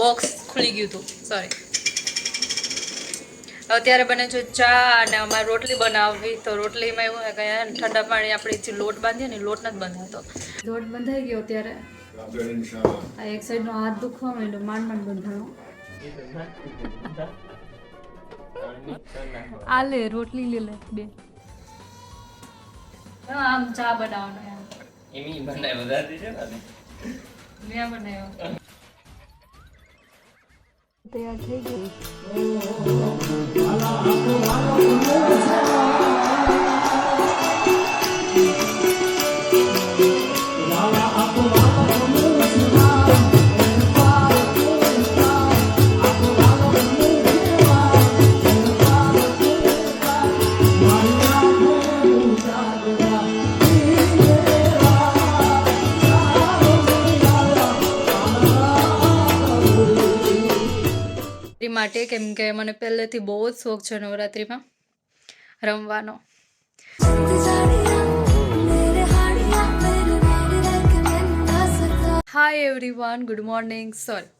Box ખુલી ગયું હતું. સોરી અત્યારે બને છે ચા અને અમારે રોટલી બનાવવી. તો રોટલીમાં એવું કે ઠંડા પાણી આપણે જે લોટ બાંધીએ ને લોટ નથી બંધાતો. લોટ બંધાઈ ગયો ત્યારે આ એક સાઈડનો હાથ દુખવા માંડ્યો માંડ માંડ બંધાણો. આ લે રોટલી લે લે બે. આમ ચા બનાવવાનો એમ. એમી બનાવ્યો દાદી છે ને. મેં બનાવ્યો. તૈયાર થઈ ગયું નવરાત્રી માટે, કેમ કે મને પહેલેથી બહુ જ શોખ છે નવરાત્રિમાં રમવાનો. Hi everyone good morning sorry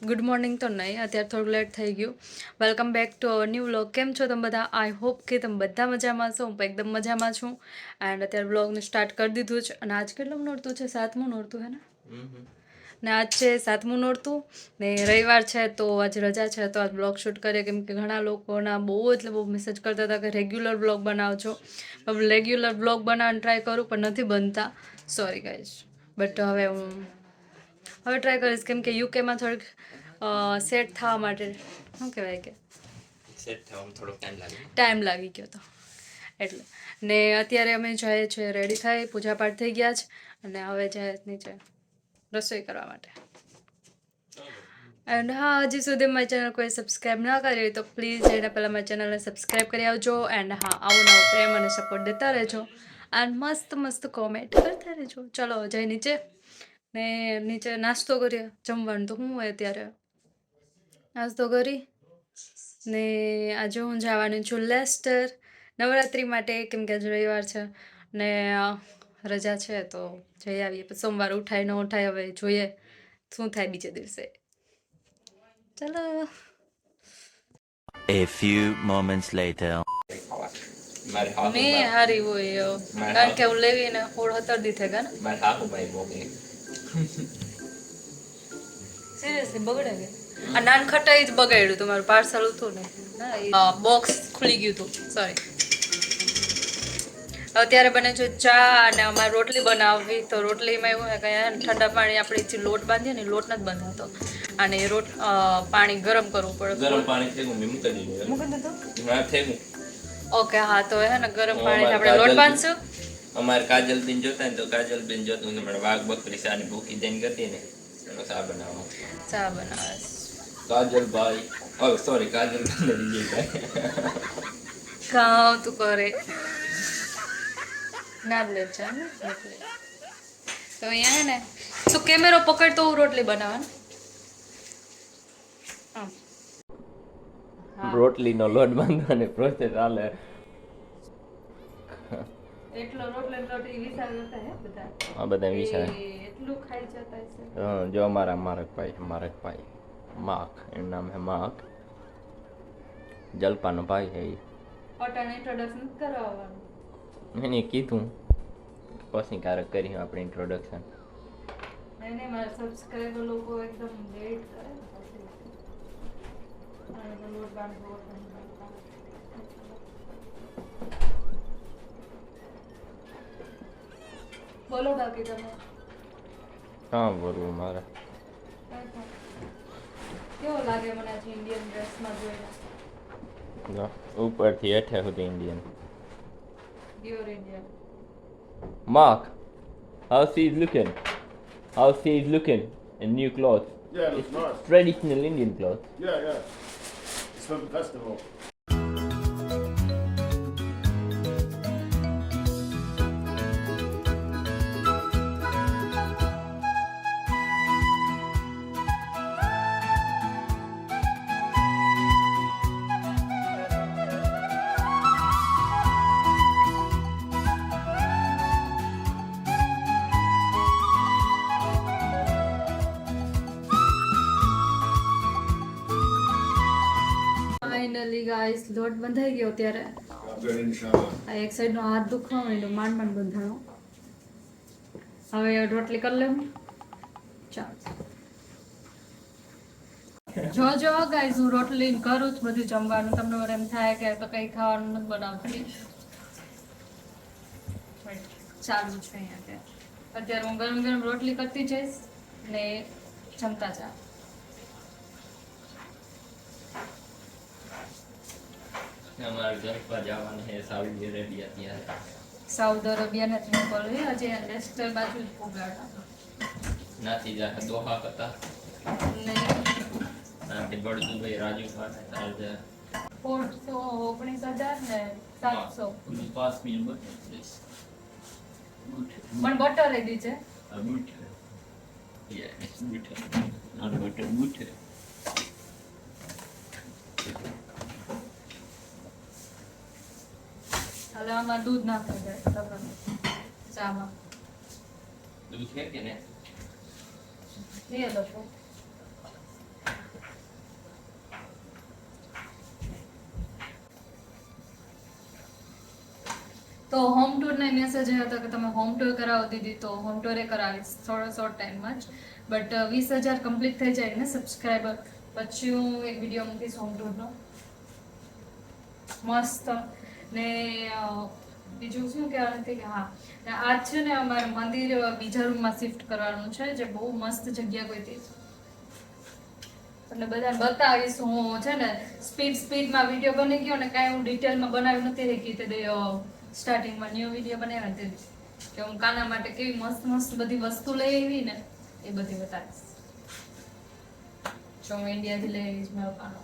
good morning તો નહીં, અત્યારે થોડું લેટ થઈ ગયું. Welcome back to our new vlog કેમ છો તમે બધા? આઈ હોપ કે તમે બધા મજામાં છો. હું એકદમ મજામાં છું. એન્ડ અત્યારે વ્લોગને સ્ટાર્ટ કરી દીધું છે અને આજ કેટલું નોરતું છે? સાતમું નોરતું, હે ને? ને આજ છે સાતમું નોરતું ને રવિવાર છે તો આજ રજા છે તો આજ બ્લોગ શૂટ કરીએ. કેમ કે ઘણા લોકોના બહુ એટલે બહુ મેસેજ કરતા હતા કે રેગ્યુલર બ્લોગ બનાવજો. રેગ્યુલર બ્લોગ બનાવવાનું ટ્રાય કરું પણ નથી બનતા. સોરી ગાઈઝ બટ હવે હું હવે ટ્રાય કરીશ. કેમ કે યુકેમાં થોડીક સેટ થવા માટે શું કહેવાય કે? સેટ થવામાં થોડો ટાઈમ લાગે. ટાઈમ લાગી ગયો હતો એટલે ને અત્યારે અમે જઈએ છીએ રેડી થઈ પૂજાપાઠ થઈ ગયા છે. અને હવે જાય નીચે. રસોઈ કરવા માટે. એન્ડ હા, હજી સુધી મારી ચેનલ કોઈ સબસ્ક્રાઈબ ના કરી તો પ્લીઝ એને પહેલાં મારી ચેનલને સબસ્ક્રાઈબ કરી આવજો એન્ડ હા, આવું નવો પ્રેમ અને સપોર્ટ દેતા રહેજો. એન્ડ મસ્ત મસ્ત કોમેન્ટ કરતા રહેજો. ચલો જઈ નીચે. ને નીચે નાસ્તો કરીએ જમવાનું તો શું હોય અત્યારે. નાસ્તો કરી. ને આજે હું જવાની છું લેસ્ટર. નવરાત્રિ માટે, કેમ કે આજે રવિવાર છે. ને રજા છે તો જઈ આવીએ. પછી સોમવાર ઉઠાય ન ઉઠાય હવે જોઈએ શું થાય બીજે દિવસે. ચલો. A few moments later. મેં હારી હોય કારણ કે હું લેવીને હોળ હતર દીધે ગા ને. સિરિયસલી બગડે કે? આ નાન ખટાઈ જ બગાડ્યું તમારું પાર્સલ હતું ને. બોક્સ ખુલી ગયું હતું સોરી અત્યારે બને છે ચા અને અમારે રોટલી બનાવવી તો રોટલીમાં એવું હોય કે ઠંડા પાણી આપણે જે લોટ બાંધીએ ને લોટ નથી બંધાતો. અને રોટ પાણી ગરમ કરવું પડે. ગરમ પાણી થેગું મેં મૂકી દીધું. મૂકી દીધું હા ઓકે હા તો હે ને ગરમ પાણી આપણે લોટ બાંધશું. અમારે કાજલ બેન જોતા ને તો કાજલ બેન જોતું ને મને વાઘ બકરી સાની ભૂખી દઈને ગતી ને સા બનાવો ચા બનાવે કાજલ ભાઈ ઓ સોરી કાજલ બેન વિજયભાઈ કામ તું કરે. ના લે ચા ને? એટલે. તો અહીંયા હે ને? તો કેમેરો પકડ તો હું રોટલી બનાવવાનું. રોટલીનો લોટ બાંધવાની પ્રોસેસ હાલે એટલો રોટલો રોટલી વિશાળ જતા હે બધા? હા બધા વિચાર એ એટલું ખાઈ જતા છે હા, જો અમારા મારકભાઈ મારકભાઈ માક એનું નામ હે માક. જલપાનો ભાઈ હે પટણ ઇન્ટ્રોડક્શન કરાવવાનું. એને કીધું. પછી ક્યારેક કરી આપણે ઇન્ટ્રોડક્શન નહીં નહીં મારા સબસ્ક્રાઇબર લોકો એકદમ લેટ કરે. બોલો બાકી તમે. હા બોલવું મારે. કેવો લાગે મને આજે ઇન્ડિયન ડ્રેસમાં જોઈને? ઉપરથી હેઠે સુધી Indian You're Indian. Mark, how's he looking? How's he looking in new clothes? Yeah, it looks nice. Traditional Indian clothes. Yeah, yeah. It's from the festival. Finally લોટ બંધાઈ ગયો ત્યારે. આ એક સાઈડનો હાથ દુખવા માંડ્યો, માંડ માંડ બંધાણો. હવે રોટલી કરી લેવું. જો જો ગાઈઝ હું રોટલી કરું છું, બધું જમવાનું. તમને એમ થાય કે તો કંઈ ખાવાનું નથી બનાવતી. ચાલુ છે અહીંયા અત્યારે હું ગરમ ગરમ રોટલી કરતી જઈશ ને જમતા જા અમારે ઘર જવાનું છે સાઉદી અરેબિયા ત્યારે સાઉદી અરેબિયા નથી મોકલવી હજી લેસ્ટર બાજુ જ નાથી જા દોહા કરતા ને નાથી ભાઈ રાજુ ખાને ચાલજે પોણસો ઓગણીસ હજાર ને સાતસો. પાંચ મિનિટ પણ બટર એ દી છે? આ બૂટ યસ બટર એટલે આમાં દૂધ નાખી દે તમને ચામાં દૂધ છે કે ને એ લોકો તો હોમ ટૂરનો મેસેજ એ હતો કે તમે હોમ ટૂર કરાવી દીધી તો હોમ ટૂરે કરાવીશ થોડો શોર્ટ ટાઈમમાં જ બટ વીસ હજાર કમ્પ્લીટ થઈ જાય ને સબસ્ક્રાઈબર પછી હું એક વીડિયો મૂકીશ હોમ ટૂરનો મસ્ત ને બીજું શું કહેવાનું હતું કે હા આજ છે ને અમારે મંદિર બીજા રૂમમાં શિફ્ટ કરવાનું છે, જે બહુ મસ્ત જગ્યા કોઈ હતી તમને બધાને બતાવીશ. હું છે ને સ્પીડ સ્પીડમાં વીડિયો બની ગયો ને કાંઈ હું ડિટેલમાં બનાવી નથી રહી તે સ્ટાર્ટિંગમાં ન્યૂ વીડિયો બનાવ્યા તે કે હું કાના માટે કેવી મસ્ત મસ્ત બધી વસ્તુ લઈ આવી ને એ બધી બતાવીશ. જો હું ઇન્ડિયાથી લઈ આવીશ, મારો કાનો.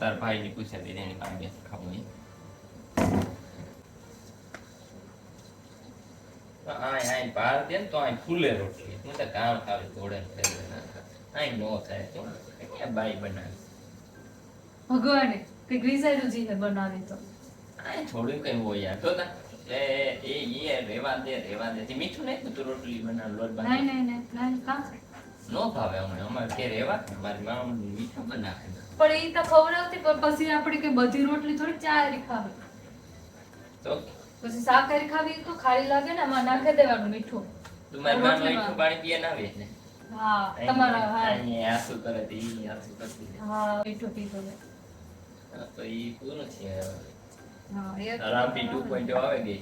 તાર ભાઈની પૂછે દે એની પાસે ખાવું આય આય બહાર દે તો આય ફૂલે રોટલી. હું તો કામ ખાલી ઘોડે ને ના. આય નો થાય તો ક્યાં બાઈ બનાવી. ભગવાને. કંઈક વિચાર્યું હે બનાવી તો. થોડું કઈ હોય યાર. તો ના. એ એ યે રેવા દે રેવા દે. મીઠું નહીં તું રોટલી બનાવ લોટ નહીં બાંધી નહીં નહીં નહીં કા નો ભાવે અમને અમારે કે રેવા દે. મારી મા મીઠું બનાવે. પણ એ તો ખવડાવતી પણ પછી આપણે કે બધી રોટલી થોડી ચારી ખાવી. તો? પછી શાકાહારી ખાવી તો ખાલી લાગે ને આમાં નાખી દેવાનું મીઠું. તું મારી મા મીઠું પાણી પીએ ના આવે ને હા તમારા હા. અહીંયા આસુ કરે તે ઈ આસુ કરતી. હા મીઠું પીતો તો ઈ પૂરું છે હા એ રામપી ટુ આવે ગઈ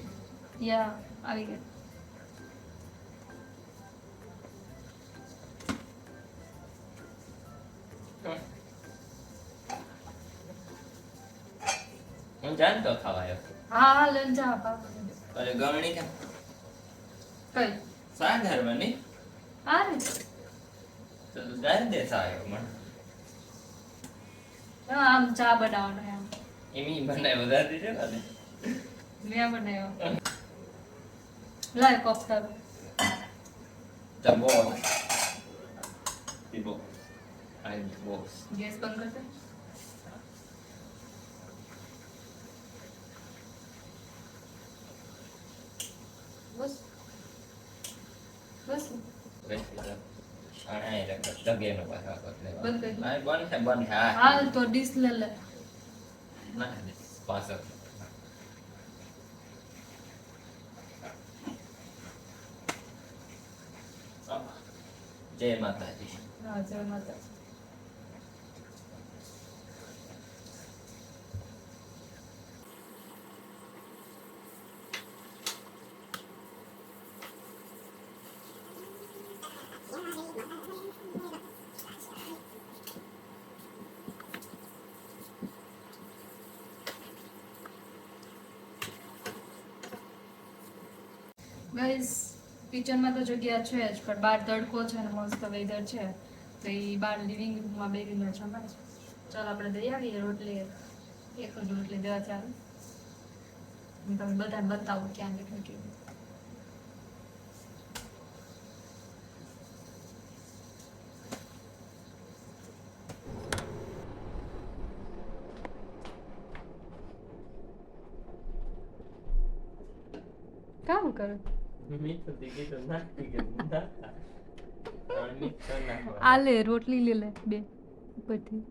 યા આવી ગઈ હું જાણતો ખાવાયો હા હા લઈને જા. અરે ગમણી કે કઈ? સા ઘરવાની આ રીતે તો તું ઘર દે મને આમ ચા બનાવવાનો એમ. એમ બનાય વધારે દીધે ને મેં બનાવ્યો. લાય કોપ તારું the boss. ગેસ બંધ કરશે બસ. બસ. જય માતાજી. જય માતા ગાઈઝ કિચનમાં તો જગ્યા છે જ, પણ બહાર તડકો છે અને મસ્ત વેધર છે, તો એ બહાર લિવિંગ રૂમમાં બેસીને જમા છે. ચાલો આપણે દઈ આવીએ રોટલી. એક જ રોટલી દેવા ચાલો. હું તમને બધાને બતાવું ક્યાં બેઠું કેવું કામ કરો. મીઠું થી કીધું નાખી કે નાખતા હવે મીઠું નાખવા આ લે રોટલી લે લે બે ઉપરથી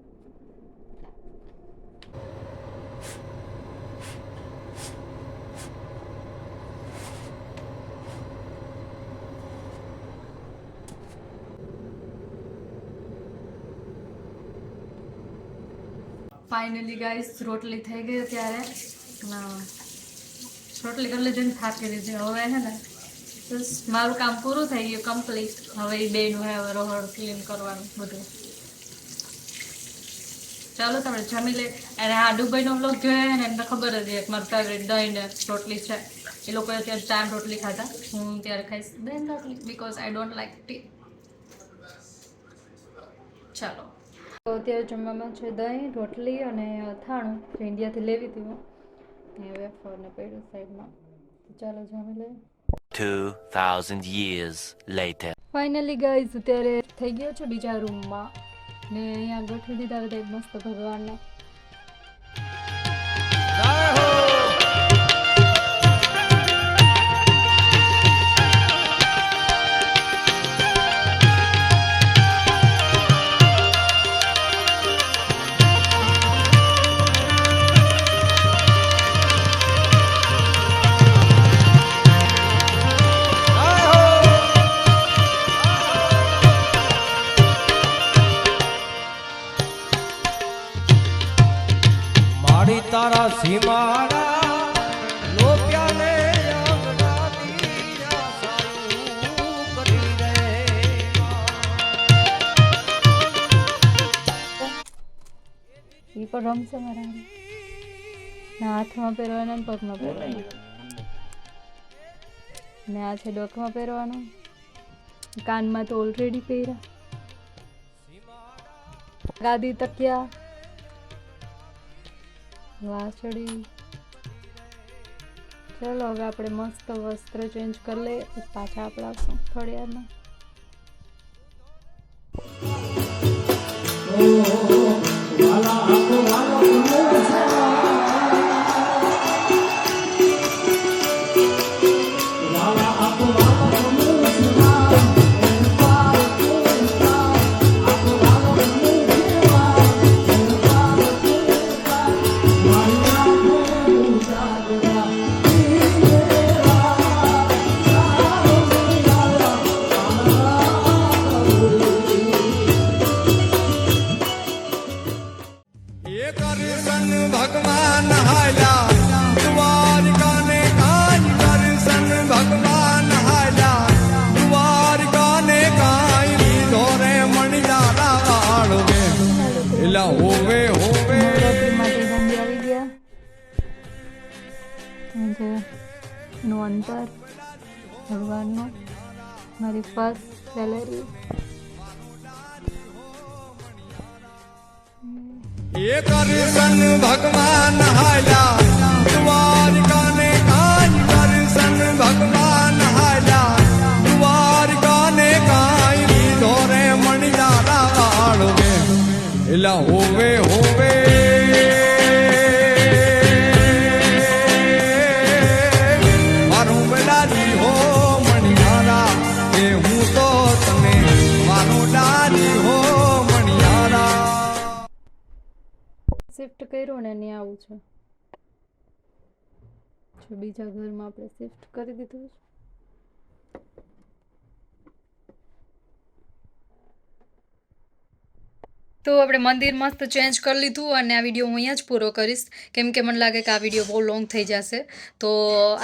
ફાઇનલી ગાઈસ રોટલી થઈ ગઈ ત્યારે રોટલી કરી લીધી હવે હે ને મારું કામ પૂરું થઈ ગયું કમ્પ્લીટ હવે બેનું હવે રોહળ ક્લીન કરવાનું બધું. ચાલો તમે જમી લે. અને આ દુબઈનો બ્લોગ જોયા ને, એમને ખબર હતી એક મારું ફેવરેટ દહીં ને રોટલી છે. એ લોકોએ અત્યારે ચાર રોટલી ખાધા. હું ત્યારે ખાઈશ. દહીં રોટલી because I don't like tea ચાલો. તો અત્યારે જમવામાં છે દહીં, રોટલી અને અથાણું જે ઇન્ડિયાથી લેવી હતી હું. વેફર ને પડ્યું સાઈડમાં. ચાલો જમી લઈએ. 2000 years later. ફાઇનલી ગાઈઝ અત્યારે થઈ ગયો છે બીજા રૂમમાં ને અહીંયા ગોઠવી દીધા બધા મસ્ત ભગવાનને મારી તારા સીમાડા લોપ્યાને અંગનાથી દીયા સારું કરી રે એ પણ રમશે મારા. ના, હાથમાં પહેરવાના ને પગમાં પહેરવાના. ને આ છે ડોકમાં પહેરવાનું. કાનમાં તો ઓલરેડી પહેર્યા. ગાદી તકિયા. વાસળી ચલો હવે આપણે મસ્ત વસ્ત્ર ચેન્જ કરી લઈએ પછી આપણે આવશું થોડી અંતર ભગવાનનું મારી ફર્સ્ટ સેલેરી એ કરશન ભગવાન હાલ્યા દ્વારકાને કાંઈ કરશન ભગવાન હાલ્યા દ્વારકાને કાંઈ લીધો રે મણિયારા આળવે એલા હોવે હોવે છે. બીજા ઘરમાં આપણે શિફ્ટ કરી દીધું છે. તો આપણે મંદિર મસ્ત ચેન્જ કરી લીધું અને આ વીડિયો હું અહીંયા જ પૂરો કરીશ. કેમ કે મને લાગે કે આ વીડિયો બહુ લોંગ થઈ જશે. તો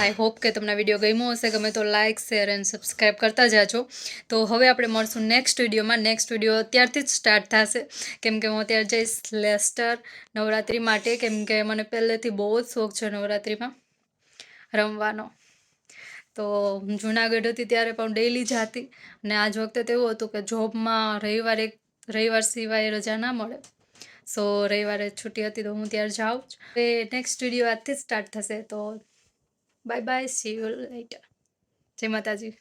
આઈ હોપ કે તમને વીડિયો ગમ્યો હશે. ગમે તો લાઇક શેર એન્ડ સબસ્ક્રાઈબ કરતા જાજો. તો હવે આપણે મળશું નેક્સ્ટ વિડીયોમાં નેક્સ્ટ વીડિયો અત્યારથી જ સ્ટાર્ટ થશે. કેમ કે હું અત્યારે જઈશ લેસ્ટર નવરાત્રિ માટે. કેમ કે મને પહેલેથી બહુ જ શોખ છે નવરાત્રિમાં રમવાનો. તો હું જુનાગઢ હતી ત્યારે પણ ડેઈલી જતી અને આજ વખતે તો એવું હતું કે જોબમાં રવિવારે રવિવાર સિવાય રજા ના મળે. સો રવિવારે છુટ્ટી હતી તો હું ત્યારે જાઉં જ. એ નેક્સ્ટ વીડિયો આજથી સ્ટાર્ટ થશે. તો bye bye see you later જય માતાજી.